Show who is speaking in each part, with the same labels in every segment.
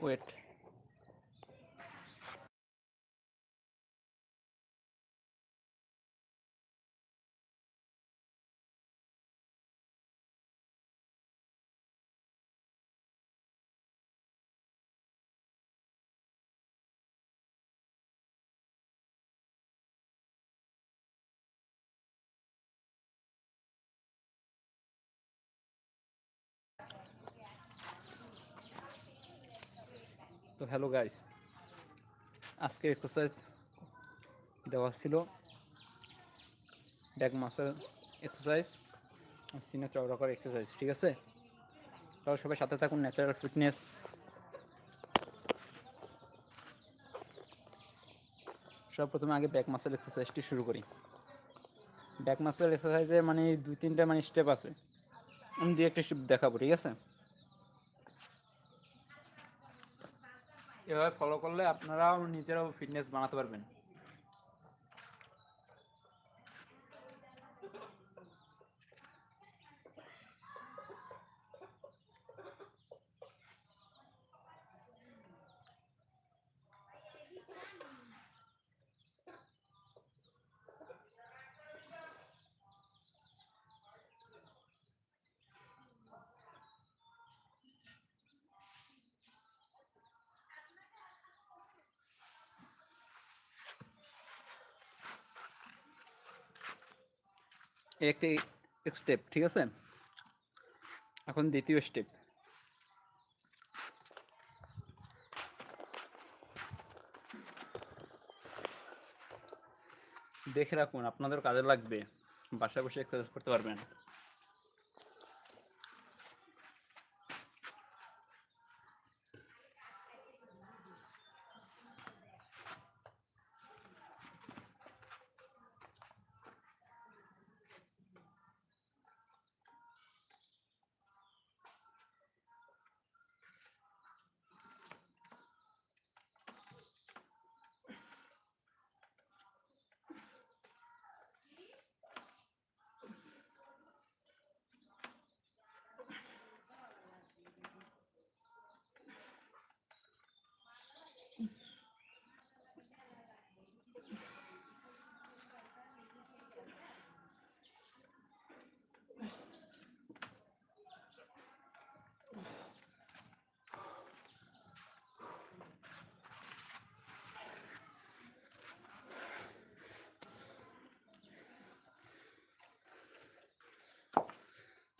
Speaker 1: Wait তো hello guys আজকে exercise দেওয়া ছিল। ব্যাক মাসেল এক্সারসাইজ সিনে চওড়া করা এক্সারসাইজ ঠিক আছে? তাহলে সবাই সাথে থাকুন ন্যাচারাল ফিটনেস সব প্রথমে আগে ব্যাক মাসেল এক্সারসাইজটি শুরু করি। ব্যাক মাসেল এক্সারসাইজে মানে দুই তিনটা মানে স্টেপ আছে। আমি দুই একটা স্টেপ দেখাবো, ঠিক আছে? এভাবে ফলো করলে আপনারাও নিজেরাও ফিটনেস বানাতে পারবেন। একটি স্টেপ ঠিক আছে? এখন দ্বিতীয় স্টেপ দেখে রাখুন, আপনাদের কাজে লাগবে। বাসায় বসে এক্সারসাইজ করতে পারবেন।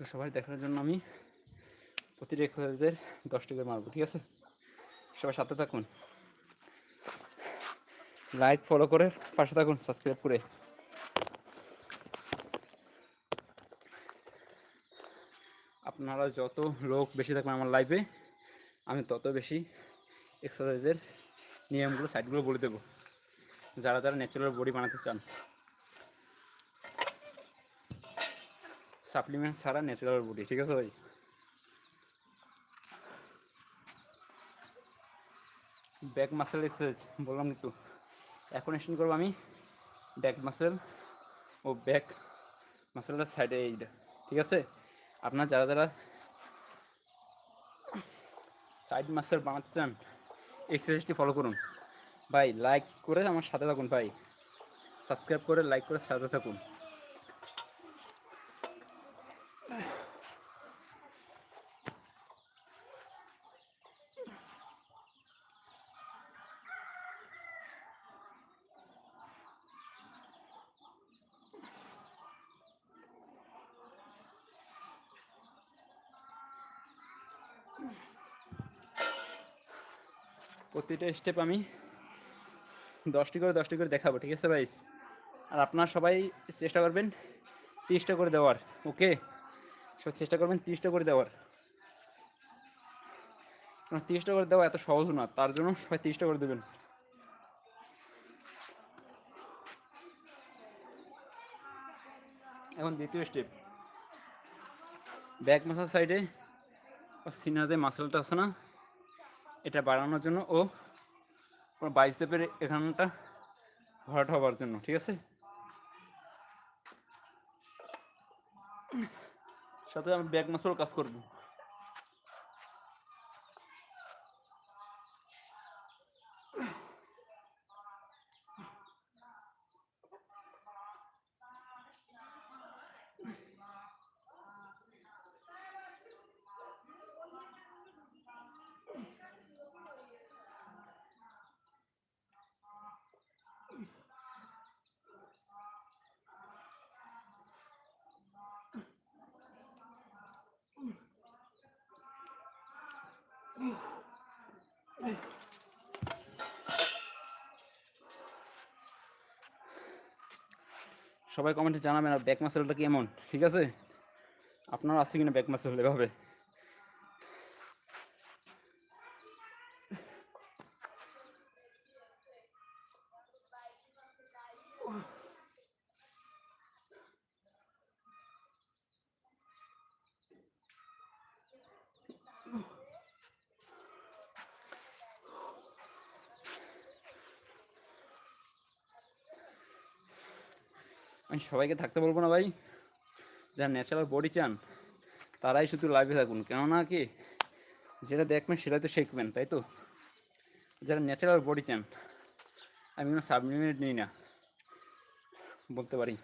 Speaker 1: তো সবাই দেখার জন্য আমি প্রতিটা এক্সারসাইজের দশ টাকা মারবো, ঠিক আছে? সবাই সাথে থাকুন। লাইক ফলো করে পাশে থাকুন সাবস্ক্রাইব করে। আপনারা যত লোক বেশি থাকবেন আমার লাইফে আমি তত বেশি এক্সারসাইজের নিয়মগুলো সাইডগুলো বলে দেবো। যারা যারা ন্যাচারাল বডি বানাতে চান। সাপ্লিমেন্ট ছাড়া ন্যাচারাল বডি ঠিক আছে ভাই? ব্যাক মাসেল এক্সারসাইজ বললাম একটু। এখন এক্সটেন্ড করব আমি। ব্যাক মাসেল ও ব্যাক মাসেলটার সাইডে এইটা ঠিক আছে? আপনার যারা যারা সাইড মাসেল বানাতে চান এক্সারসাইজটি ফলো করুন। ভাই লাইক করে আমার সাথে থাকুন ভাই। সাবস্ক্রাইব করে লাইক করে, সাথে থাকুন। প্রতিটা স্টেপ আমি দশটি করে দশটি করে দেখাবো, ঠিক আছে ভাই আর আপনারা সবাই চেষ্টা করবেন তিরিশটা করে দেওয়ার ওকে সব চেষ্টা করবেন তিরিশটা করে দেওয়ার। কারণ তিরিশটা করে দেওয়া এত সহজ না, তার জন্য সবাই তিরিশটা করে দেবেন। এখন দ্বিতীয় স্টেপ ব্যাক মাসাল সাইডে সিনার যে মাসেলটা আছে না? এটা বাড়ানোর জন্য ও বাইসেপের এখানটা ভরাট হবার জন্য, ঠিক আছে? সাথে আমি ব্যাক মাসল কাজ করব। সবাই কমেন্টে জানাবেন আর ব্যাক মাসেলটা কেমন ঠিক আছে? আপনার আছে কিনা ব্যাক মাসেল এভাবে? আমি সবাইকে থাকতে বলব না ভাই। যারা ন্যাচারাল বডি চান, তারাই শুধু লাইভে থাকুন। কেননা কি, যেটা দেখবেন সেটাই তো শিখবেন, তাই তো? যারা ন্যাচারাল বডি চান, আমি কোনো সাবলিমেন্ট নিই না, বলতে পারি।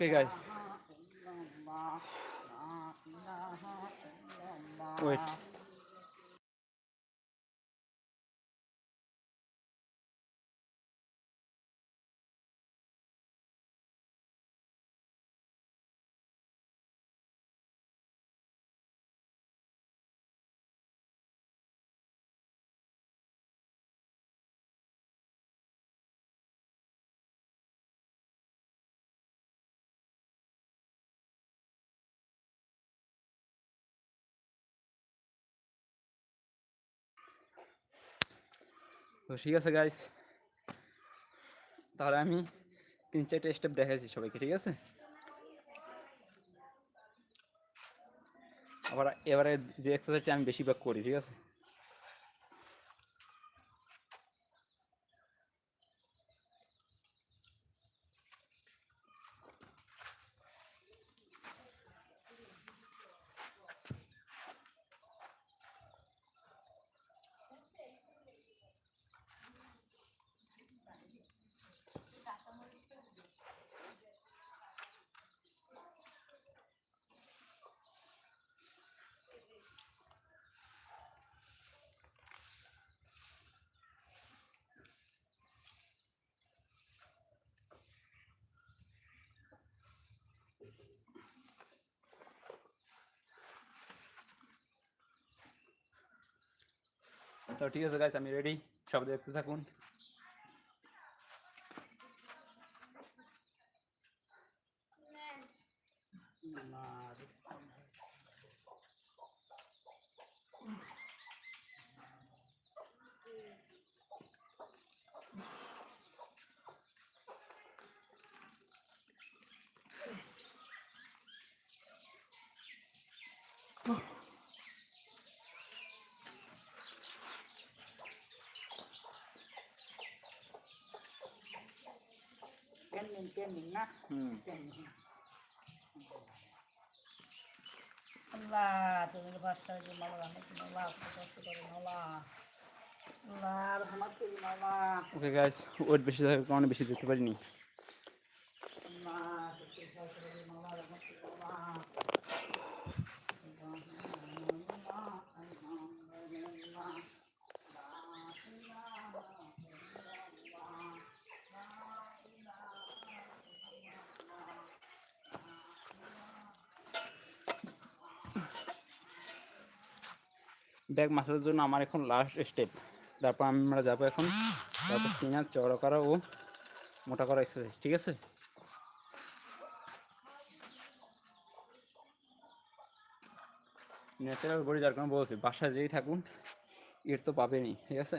Speaker 1: ওকে গাইস ওয়েট তো ঠিক আছে গাইস তাহলে আমি তিন চারটে স্টেপ দেখাইছি সবাইকে, ঠিক আছে? আবার এবারে যে এক্সারসাইজটা আমি বেশিরভাগ করি, ঠিক আছে? তো ঠিক আছে গাইস আমি রেডি সব দেখতে থাকুন।
Speaker 2: Training, training na.
Speaker 1: হুম
Speaker 2: Training. Allah, তুমি বাচ্চা যে মালা আমি মালা কষ্ট করে মালা আল্লাহ রহমত করি মালা
Speaker 1: ওকে গাইস ওয়েট বেশি থাকার কারণে বেশি দেখতে পারিনি
Speaker 2: আল্লাহ তুমি বাচ্চা করে মালা রহমত করি মালা
Speaker 1: ব্যাক মাসের জন্য আমার এখন লাস্ট স্টেপ তারপর আমরা যাব এখন। তারপর সিনার চড়া করা ও মোটা করা এক্সারসাইজ ঠিক আছে? ন্যাচারাল বডি যার কারণে বলছি বাসায় যেই থাকুন, এর তো পাবেনি ঠিক আছে?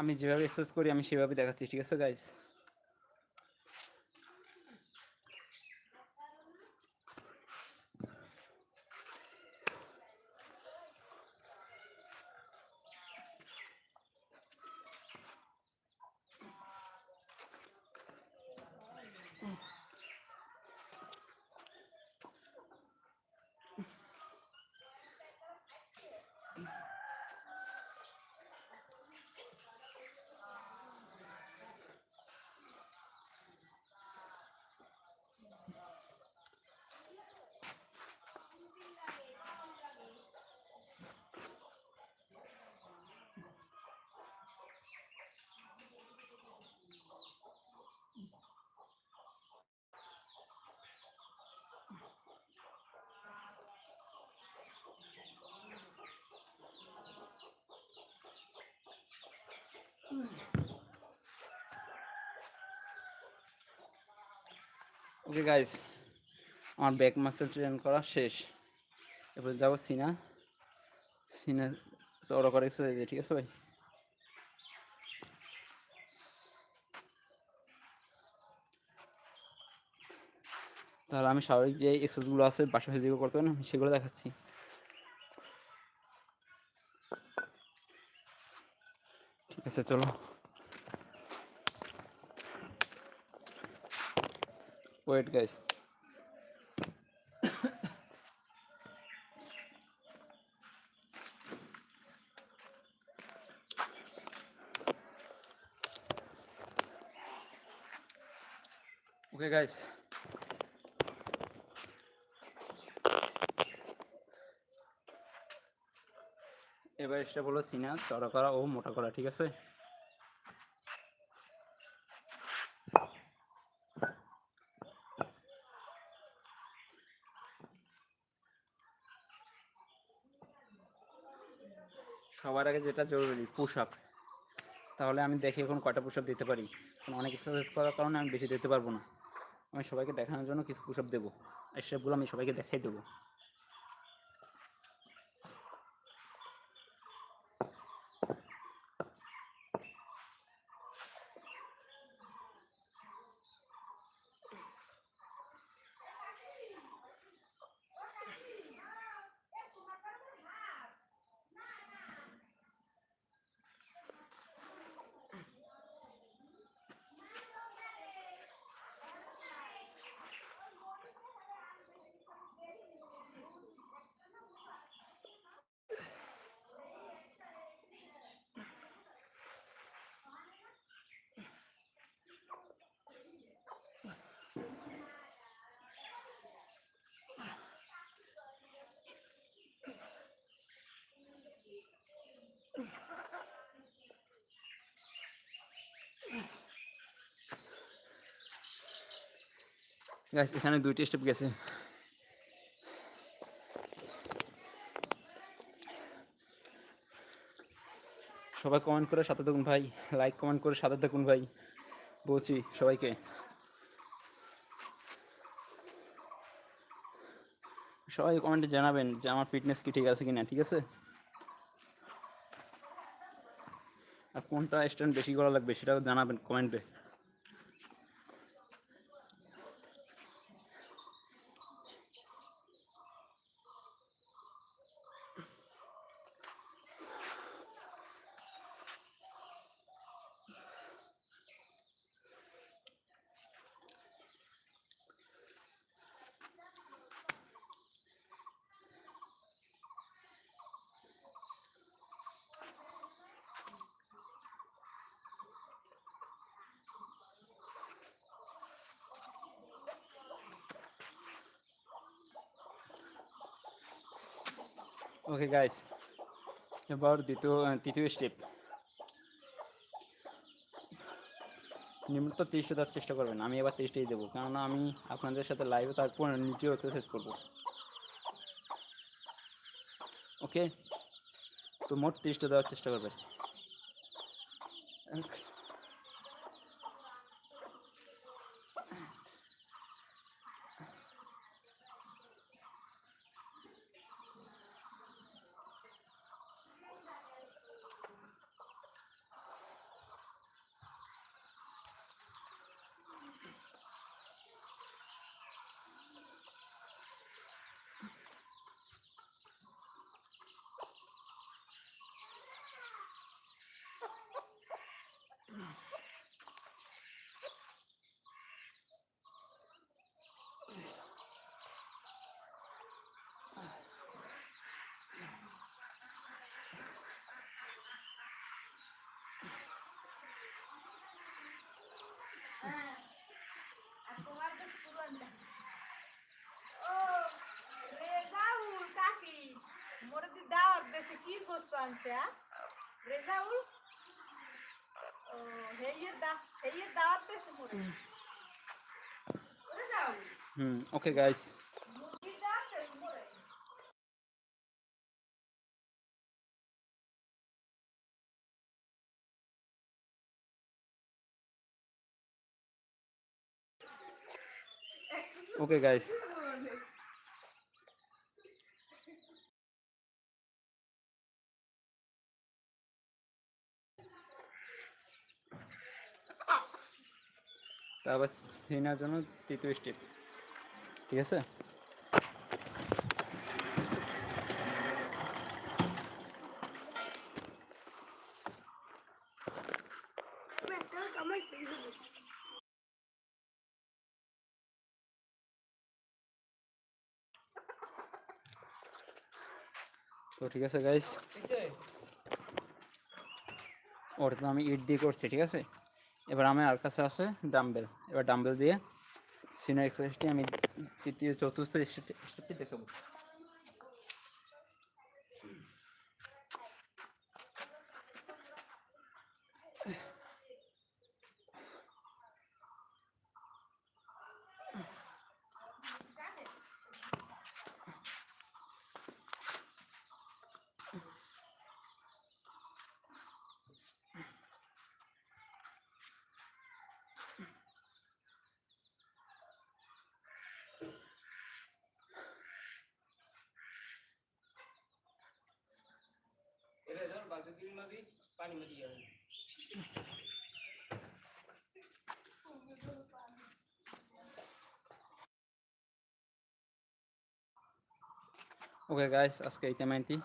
Speaker 1: আমি যেভাবে এক্সারসাইজ করি আমি সেভাবে দেখাচ্ছি ঠিক আছে গাইস ওকে গাইস আমার ব্যাক মাসেল ট্রেন করা শেষ। এবার যাব সিনা। সিনা চড়া করে এক্সারসাইজ ঠিক আছে ভাই? তাহলে আমি স্বাভাবিক যে এক্সারসাইজগুলো আছে বাসা যেগুলো করতে হবে না, আমি সেগুলো দেখাচ্ছি। ঠিক আছে, চলো। ওয়েট গাইস ওকে গাইস এবার এটা বলো সিনা, চড়া করা ও মোটা করা, ঠিক আছে? সবার আগে যেটা জরুরি পুশ আপ তাহলে আমি দেখি এখন কটা পুশ আপ দিতে পারি। কারণ অনেক এক্সারসাইজ করার কারণে আমি বেশি দিতে পারব না। আমি সবাইকে দেখানোর জন্য কিছু পুশ আপ দেবো। এই স্টেপগুলো আমি সবাইকে দেখাই দেবো। গাইস এখানে দুইটি স্টেপ গেছে। সবাই কমেন্ট করে সাথে থাকুন ভাই লাইক কমেন্ট করে সাথে থাকুন ভাই, বলছি সবাইকে। সবাই কমেন্টে জানাবেন যে আমার ফিটনেস কি ঠিক আছে কি না ঠিক আছে? আর কোনটা স্ট্যান্ড বেশি করা লাগবে সেটাও জানাবেন কমেন্টে ওকে গাইস এবার দ্বিতীয় তৃতীয় স্টেপ নিম্নত তিরিশটা দেওয়ার চেষ্টা করবেন। আমি এবার তিরিশটাই দেবো, কেননা আমি আপনাদের সাথে লাইভে তারপর নিজেও এক্সারসাইজ করব। ওকে তো মোট তিরিশটা দেওয়ার চেষ্টা করবেন।
Speaker 3: कौन से है रेजाउल है ये दा है ये दावत
Speaker 1: पे से मुरे
Speaker 3: Rezaul hmm okay guys
Speaker 1: Okay guys. তারপর সিনার জন্য তৃতীয় স্টেপ ঠিক আছে? তো ঠিক আছে গাইস ওটা তো আমি ইট দিয়ে করছি ঠিক আছে? এবার আমার আর কাছে আছে ডাম্বেল। এবার ডাম্বেল দিয়ে সিনিয়র এক্সারসাইজটি আমি তৃতীয়, চতুর্থ স্টেপটি দেখাবো। ওকে গাইস আজকে এই টাইমাইনটি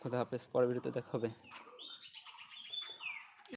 Speaker 1: খোদা হাফেজ পরের ভিডিওতে দেখা হবে।